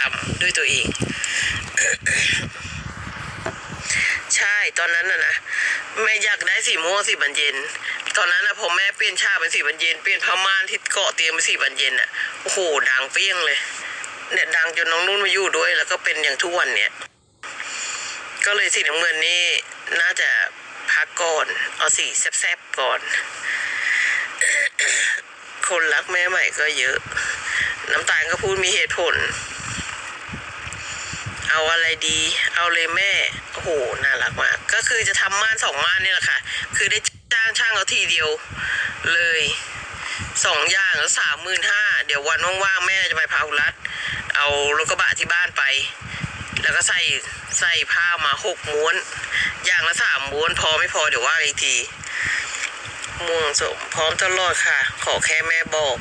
ทำด้วยตัวเอง ใช่ตอนนั้นน่ะนะแม่อยากได้สีม่วงสีบันเย็น ตอนนั้นนะผมแม่เปลี่ยนชาเป็นสีบันเย็นเปลี่ยนผ้าม่านที่เกาะเตียงเป็นสีบันเย็นอะโอ้โหดังเปี้ยงเลย เนี่ยดังจนน้องนุ่นมาอยู่ด้วย แล้วก็เป็นอย่างทุกวันเนี่ยก็เลยสีน้ำเงินนี่น่าจะพักก่อนเอาสีแซบๆก่อน คนรักแม่ใหม่ก็เยอะ น้ำตาลก็พูดมีเหตุผล เอาอะไรดี เอาเลยแม่โอ้โหน่ารักมาก ก็คือจะทำม่านสองม่านนี่แหละค่ะ คือได้จ้างช่างเอาทีเดียวเลยสองอย่างแล้วสามหมื่นห้าเดี๋ยววันว่างๆแม่จะไปพาหุรัดเอารถกระบะที่บ้านไป แล้วก็ใส่ใส่ผ้ามาหกม้วน อย่างละสามม้วนพอไม่พอเดี๋ยวว่าอีกทีม่วงสมพร้อมตลอดค่ะ ขอแค่แม่บอก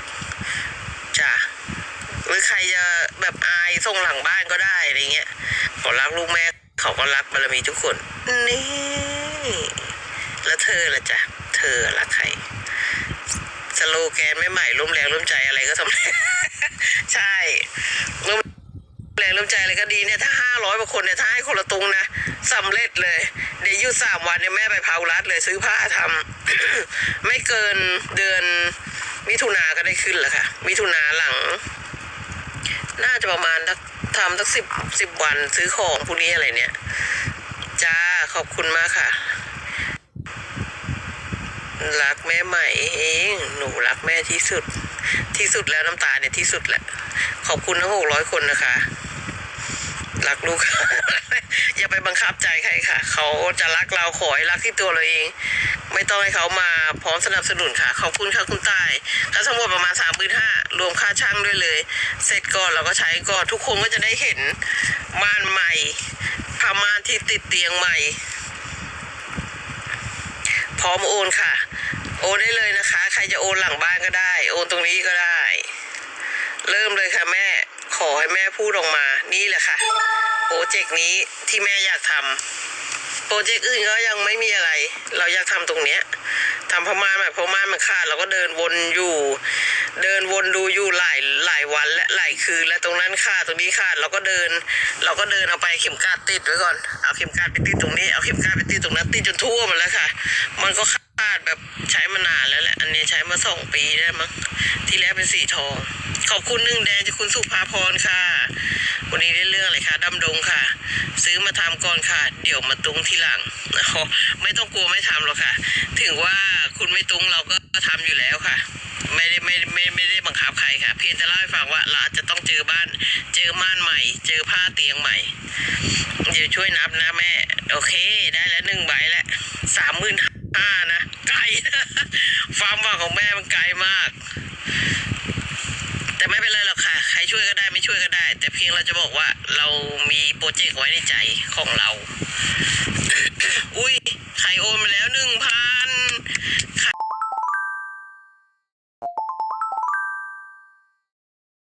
หรือใครจะแบบอายส่งหลังบ้านก็ได้อะไรเงี้ยขอรักลูกแม่ เขาก็รักบารมีทุกคน นี่ แล้วเธอล่ะจ๊ะเธอรักใคร สโลแกนไม่ใหม่ร่วมแรงร่วมใจอะไรก็สำเร็จใช่ร่วมแรงร่วมใจอะไรก็ดีเนี่ยถ้าห้าร้อยกว่าคนเนี่ยถ้าให้คนละตุงนะสำเร็จเลย เดี๋ยวหยุดสามวันเนี่ยแม่ไปเผารัดเลยซื้อผ้าทำไม่เกินเดือนมิถุนาก็ได้ขึ้นแล้วค่ะ มิถุนาหลัง น่าจะประมาณทักทำสักสิบสิบวันซื้อของพวกนี้อะไรเนี่ย จ้าขอบคุณมากค่ะ รักแม่ใหม่เอง หนูรักแม่ที่สุด ที่สุดแล้วน้ำตาเนี่ยที่สุดแหละ ขอบคุณทั้งหกร้อยคนนะคะ รักลูก อย่าไปบังคับใจใครค่ะ เขาจะรักเราขอให้รักที่ตัวเราเอง ไม่ต้องให้เขามาพร้อมสนับสนุนค่ะ ขอบคุณค่ะคุณตายค่าทั้งหมดประมาณสามหมื่นห้ารวมค่าช่างด้วยเลย เสร็จก่อนเราก็ใช้ก่อนทุกคนก็จะได้เห็นม่านใหม่ผ้าม่านที่ติดเตียงใหม่ พร้อมโอนค่ะ โอนได้เลยนะคะ ใครจะโอนหลังบ้านก็ได้ โอนตรงนี้ก็ได้ เริ่มเลยค่ะแม่ ขอให้แม่พูดออกมา นี่แหละค่ะ โปรเจกต์นี้ที่แม่อยากทำโปรเจกต์อื่นก็ยังไม่มีอะไร เราอยากทำตรงเนี้ยทำพม่านแบบพม่านมันขาดเราก็เดินวนอยู่ เดินวนดูอยู่หลายหลายวันและหลายคืนและตรงนั้นขาดตรงนี้ขาดเราก็เดิน เราก็เดินเอาไปเข็มกลัดติดไว้ก่อนเอาเข็มกลัดไปติดตรงนี้เอาเข็มกลัดไปติดตรงนั้นติดจนทั่วหมดแล้วค่ะ มันก็ขาดแบบใช้มานาน แล้วแหละอันนี้ใช้มาสองปีได้มั้งที่แล้วเป็นสีทอง ขอบคุณหนึ่งแดงจากคุณสุภาพรค่ะ วันนี้ได้เรื่องอะไรคะดำดงค่ะ ซื้อมาทำก่อนค่ะ เดี๋ยวมาตุงทีหลังไม่ต้องกลัวไม่ทำหรอกค่ะ ถึงว่าคุณไม่ตุงเราก็ทำอยู่แล้วค่ะ ไม่ได้ไม่ไม่ไม่ได้บังคับใครค่ะ เพียงจะเล่าให้ฟังว่าเราจจะต้องเจอบ้าน เจอม่านใหม่ เจอผ้าเตียงใหม่ เดี๋ยวช่วยนับนะแม่ โอเค ได้แล้วหนึ่งใบแล้วสามหมื่นห้า ห้านะไกลนะความวังของแม่มันไกลมาก แต่ไม่เป็นไรหรอกค่ะ ใครช่วยก็ได้ไม่ช่วยก็ได้ แต่เพียงเราจะบอกว่าเรามีโปรเจกต์ไว้ในใจของเรา